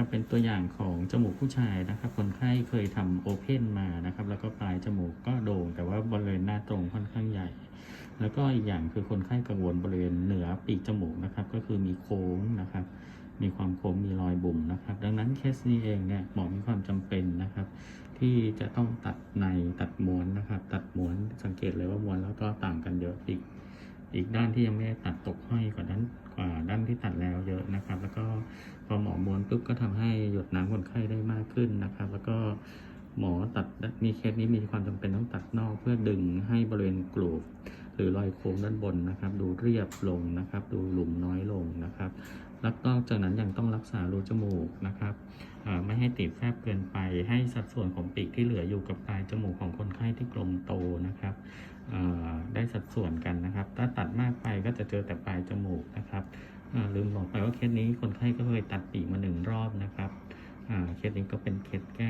นะครับเป็นตัวอย่างของจมูกผู้ชายนะครับคนไข้เคยทำโอเพนมานะครับแล้วก็ปลายจมูกก็โด่ง แต่ว่าบริเวณหน้าตรงค่อนข้างใหญ่ แล้วก็อีกอย่างคือคนไข้กังวลบริเวณเหนือปีกจมูกนะครับก็คือมีโค้งนะครับมีความโค้งมีรอยบุ๋มนะครับ ดังนั้นเคสนี้เองเนี่ยหมอมีความจำเป็นนะครับ ที่จะต้องตัดในตัดม้วนนะครับ ตัดม้วนสังเกตเลยว่าม้วนแล้วก็ต่างกันเยอะอีก อีกด้านที่ยังไม่ได้ตัดตกห้อย ปุ๊บก็ทำให้หยดน้ำคนไข้ได้มากขึ้นนะครับ แล้วก็หมอตัดมีเคสนี้มีความจำเป็นต้องตัดนอกเพื่อดึงให้บริเวณกรูฟหรือรอยโค้งด้านบนนะครับ ดูเรียบลงนะครับ ดูหลุมน้อยลงนะครับ แล้วนอกจากนั้นยังต้องรักษารูจมูกนะครับไม่ให้ติดแฟบเกินไป ให้สัดส่วนของปีกที่เหลืออยู่กับปลายจมูกของคนไข้ที่กลมโตนะครับได้สัดส่วนกันนะครับ ถ้าตัดมากไปก็จะเจอแต่ปลายจมูกนะครับลืม เคสนี้คนไข้ก็เคยตัดปีกมาหนึ่งรอบนะครับอ่าเคสนี้ก็เป็นเคสแก้